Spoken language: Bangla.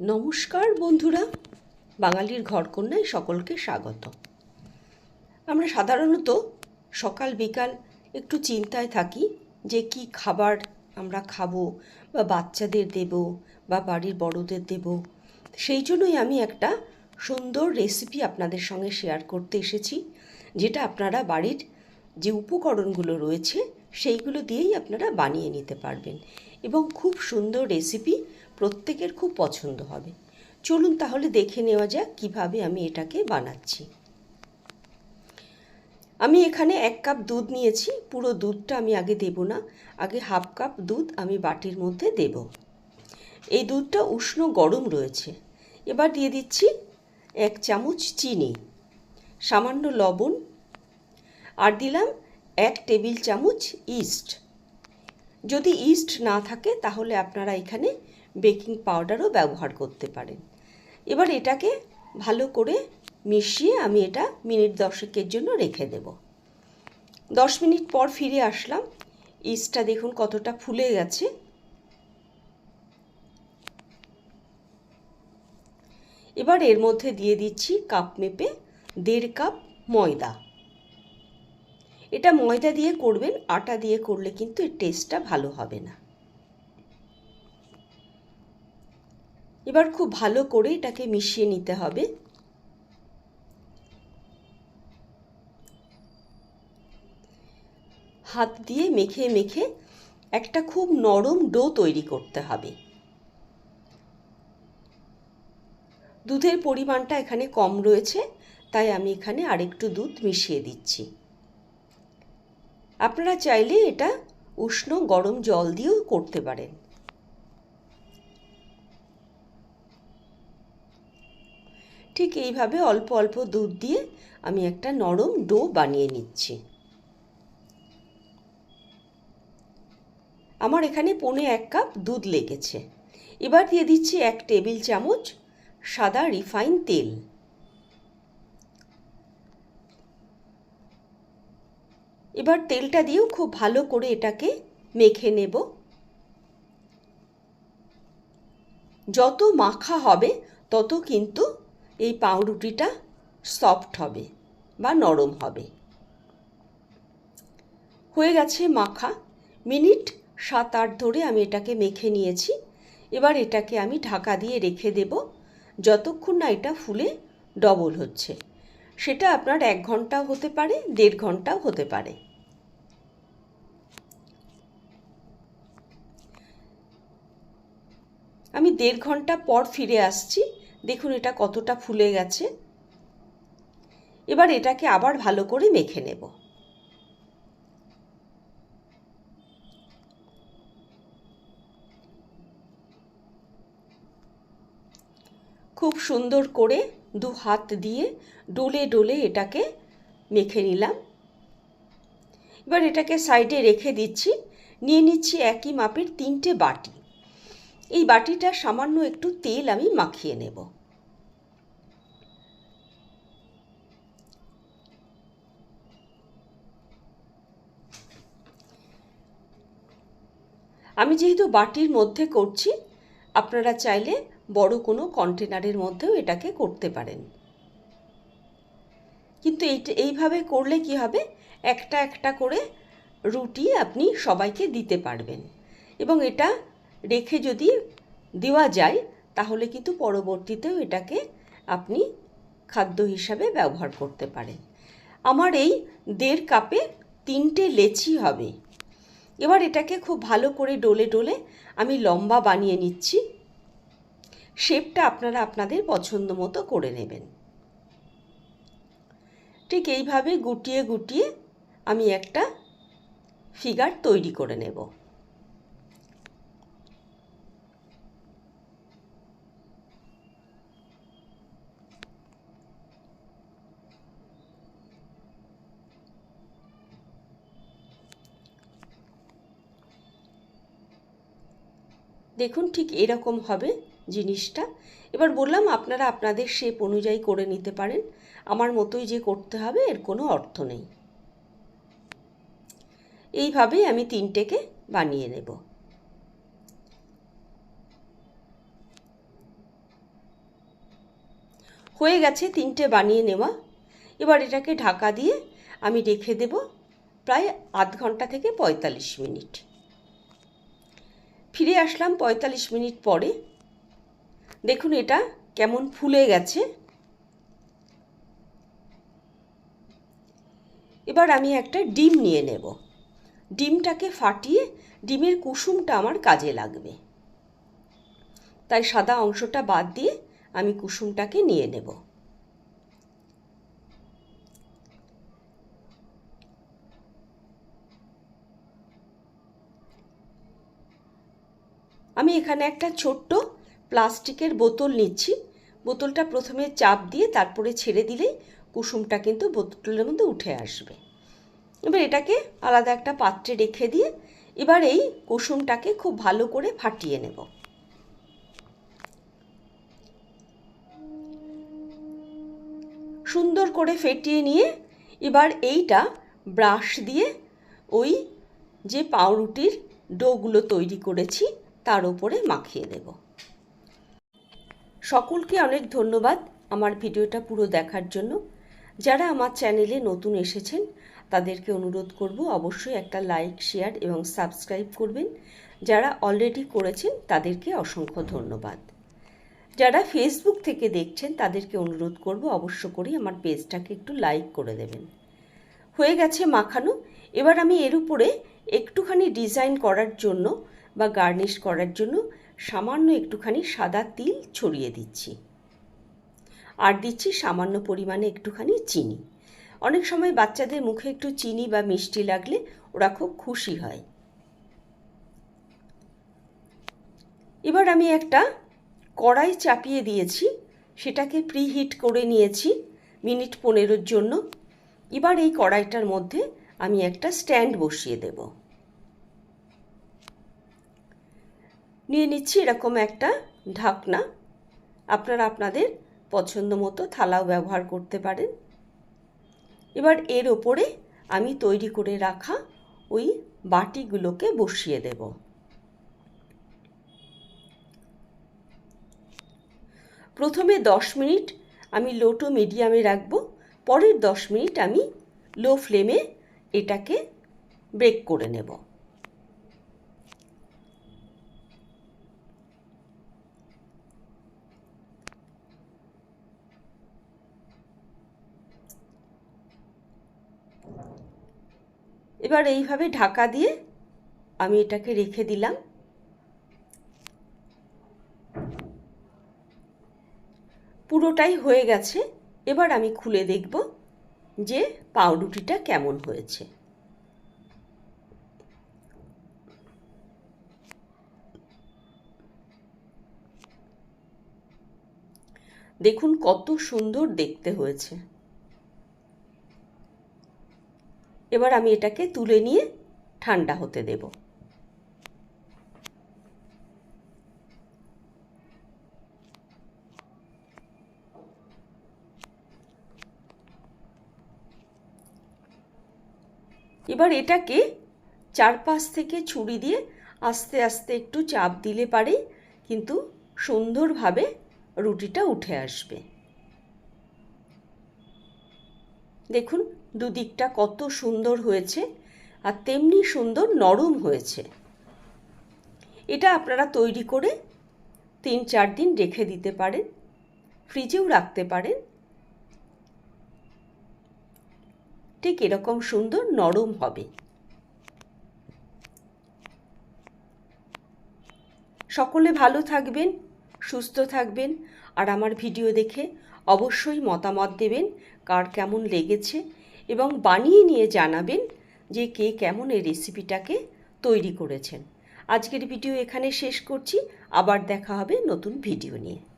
নমস্কার বন্ধুরা, বাঙালির ঘরকন্যায় সকলকে স্বাগত। আমরা সাধারণত সকাল বিকাল একটু চিন্তায় থাকি যে কি খাবার আমরা খাব বা বাচ্চাদের দেব বা বাড়ির বড়দের দেব। সেই জন্যই আমি একটা সুন্দর রেসিপি আপনাদের সঙ্গে শেয়ার করতে এসেছি, যেটা আপনারা বাড়ির যে উপকরণগুলো রয়েছে, সেইগুলো দিয়েই আপনারা বানিয়ে নিতে পারবেন। এবং খুব সুন্দর রেসিপি প্রত্যেকের খুব পছন্দ হবে। চলুন তাহলে দেখে নেওয়া যাক কীভাবে আমি এটাকে বানাচ্ছি। আমি এখানে এক কাপ দুধ নিয়েছি, পুরো দুধটা আমি আগে দেব না, আগে হাফ কাপ দুধ আমি বাটির মধ্যে দেব। এই দুধটা উষ্ণ গরম রয়েছে। এবার দিয়ে দিচ্ছি এক চামচ চিনি, সামান্য লবণ, আর দিলাম এক টেবিল চামচ ইস্ট। যদি ইস্ট না থাকে তাহলে আপনারা এখানে বেকিং পাউডারও ব্যবহার করতে পারেন। এবার এটাকে ভালো করে মিশিয়ে আমি এটা মিনিট দশেকের জন্য রেখে দেব। দশ মিনিট পর ফিরে আসলাম। ইস্টটা দেখুন কতটা ফুলে গেছে। এবার এর মধ্যে দিয়ে দিচ্ছি কাপ মেপে দেড় কাপ ময়দা। এটা ময়দা দিয়ে করবেন, আটা দিয়ে করলে কিন্তু এর টেস্টটা ভালো হবে না। এবার খুব ভালো করে এটাকে মিশিয়ে নিতে হবে। হাত দিয়ে মেখে মেখে একটা খুব নরম ডো তৈরি করতে হবে। দুধের পরিমাণটা এখানে কম রয়েছে, তাই আমি এখানে আরেকটু দুধ মিশিয়ে দিচ্ছি। আপনারা চাইলে এটা উষ্ণ গরম জল দিয়েও করতে পারেন। ঠিক এইভাবে অল্প অল্প দুধ দিয়ে আমি একটা নরম ডো বানিয়ে নিচ্ছি। আমার এখানে পনে এক কাপ দুধ লেগেছে। এবার দিয়ে দিচ্ছি এক টেবিল চামচ সাদা রিফাইন তেল। এবার তেলটা দিয়েও খুব ভালো করে এটাকে মেখে নেব। যত মাখা হবে তত কিন্তু এই পাউরুটিটা সফট হবে বা নরম হবে। হয়ে গেছে মাখা। মিনিট সাত আট ধরে আমি এটাকে মেখে নিয়েছি। এবার এটাকে আমি ঢাকা দিয়ে রেখে দেব যতক্ষণ না এটা ফুলে ডবল হচ্ছে। সেটা আপনার এক ঘন্টাও হতে পারে, দেড় ঘন্টাও হতে পারে। আমি দেড় ঘণ্টা পর ফিরে আসছি। দেখুন এটা কতটা ফুলে গেছে। এবার এটাকে আবার ভালো করে মেখে নেব। খুব সুন্দর করে দু হাত দিয়ে ডোলে ডোলে এটাকে মেখে নিলাম। এবার এটাকে সাইডে রেখে দিচ্ছি। নিয়ে নিচ্ছি একই মাপের তিনটে বাটি। এই বাটিটা সামান্য একটু তেল আমি মাখিয়ে নেব। আমি যেহেতু বাটির মধ্যে করছি, আপনারা চাইলে বড় কোনো কন্টেনারের মধ্যেও এটাকে করতে পারেন। কিন্তু এই এইভাবে করলে কি হবে? একটা একটা করে রুটি আপনি সবাইকে দিতে পারবেন। এবং এটা রেখে যদি দেওয়া যায়, তাহলে কিন্তু পরবর্তীতেও এটাকে আপনি খাদ্য হিসাবে ব্যবহার করতে পারেন। আমার এই দেড় কাপে তিনটে লেচি হবে। এবার এটাকে খুব ভালো করে ডোলে ডোলে আমি লম্বা বানিয়ে নিচ্ছি। শেপটা আপনারা আপনাদের পছন্দ মতো করে নেবেন। ঠিক এইভাবে গুটিয়ে গুটিয়ে আমি একটা ফিগার তৈরি করে নেব। দেখুন ঠিক এরকম হবে জিনিসটা। এবার বললাম আপনারা আপনাদের শেপ অনুযায়ী করে নিতে পারেন। আমার মতোই যে করতে হবে, এর কোনো অর্থ নেই। এইভাবেই আমি তিনটেকে বানিয়ে নেব। হয়ে গেছে তিনটে বানিয়ে নেওয়া। এবার এটাকে ঢাকা দিয়ে আমি রেখে দেব প্রায় আধ ঘণ্টা থেকে পঁয়তাল্লিশ মিনিট। ফিরে আসলাম পঁয়তাল্লিশ মিনিট পরে। দেখুন এটা কেমন ফুলে গেছে। এবার আমি একটা ডিম নিয়ে নেব। ডিমটাকে ফাটিয়ে ডিমের কুসুমটা আমার কাজে লাগবে। তাই সাদা অংশটা বাদ দিয়ে আমি কুসুমটাকে নিয়ে নেব। আমি এখানে একটা ছোট্ট প্লাস্টিকের বোতল নিচ্ছি। বোতলটা প্রথমে চাপ দিয়ে তারপরে ছেড়ে দিলেই কুসুমটা কিন্তু বোতলের মধ্যে উঠে আসবে। এবার এটাকে আলাদা একটা পাত্রে রেখে দিয়ে এবার এই কুসুমটাকে খুব ভালো করে ফাটিয়ে নেব। সুন্দর করে ফেটিয়ে নিয়ে এবার এইটা ব্রাশ দিয়ে ওই যে পাউরুটির ডোগুলো তৈরি করেছি তার উপরে মাখিয়ে দেব। সকলকে অনেক ধন্যবাদ আমার ভিডিওটা পুরো দেখার জন্য। যারা আমার চ্যানেলে নতুন এসেছেন, তাদেরকে অনুরোধ করব অবশ্যই একটা লাইক, শেয়ার এবং সাবস্ক্রাইব করবেন। যারা অলরেডি করেছেন, তাদেরকে অসংখ্য ধন্যবাদ। যারা ফেসবুক থেকে দেখছেন, তাদেরকে অনুরোধ করব অবশ্য করেই আমার পেজটাকে একটু লাইক করে দেবেন। হয়ে গেছে মাখানো। এবার আমি এর উপরে একটুখানি ডিজাইন করার জন্য বা গার্নিশ করার জন্য সামান্য একটুখানি সাদা তিল ছড়িয়ে দিচ্ছি। আর দিচ্ছি সামান্য পরিমাণে একটুখানি চিনি। অনেক সময় বাচ্চাদের মুখে একটু চিনি বা মিষ্টি লাগলে ওরা খুব খুশি হয়। এবার আমি একটা কড়াই চাপিয়ে দিয়েছি, সেটাকে প্রিহিট করে নিয়েছি মিনিট পনেরোর জন্য। এবার এই কড়াইটার মধ্যে আমি একটা স্ট্যান্ড বসিয়ে দেব। নিয়ে নিচ্ছি এরকম একটা ঢাকনা। আপনারা আপনাদের পছন্দ মতো থালাও ব্যবহার করতে পারেন। এবার এর ওপরে আমি তৈরি করে রাখা ওই বাটিগুলোকে বসিয়ে দেব। প্রথমে দশ মিনিট আমি লো টু মিডিয়ামে রাখব, পরের দশ মিনিট আমি লো ফ্লেমে এটাকে ব্রেক করে নেব। এবার এইভাবে ঢাকা দিয়ে আমি এটাকে রেখে দিলাম। পুরোটাই হয়ে গেছে। এবার আমি খুলে দেখব যে পাউরুটিটা কেমন হয়েছে। দেখুন কত সুন্দর দেখতে হয়েছে। এবার আমি এটাকে তুলে নিয়ে ঠান্ডা হতে দেব। এবার এটাকে চারপাশ থেকে ছুরি দিয়ে আস্তে আস্তে একটু চাপ দিলে পারে, কিন্তু সুন্দরভাবে রুটিটা উঠে আসবে। দেখুন দুদিকটা কত সুন্দর হয়েছে আর তেমনি সুন্দর নরম হয়েছে। এটা আপনারা তৈরি করে তিন চার দিন রেখে দিতে পারেন, ফ্রিজেও রাখতে পারেন। ঠিক এরকম সুন্দর নরম হবে। সকলে ভালো থাকবেন, সুস্থ থাকবেন আর আমার ভিডিও দেখে অবশ্যই মতামত দেবেন, কার কেমন লেগেছে এবং বানিয়ে নিয়ে জানাবেন যে কে কেমন এই রেসিপিটাকে তৈরি করেছেন। আজকের ভিডিও এখানে শেষ করছি। আবার দেখা হবে নতুন ভিডিও নিয়ে।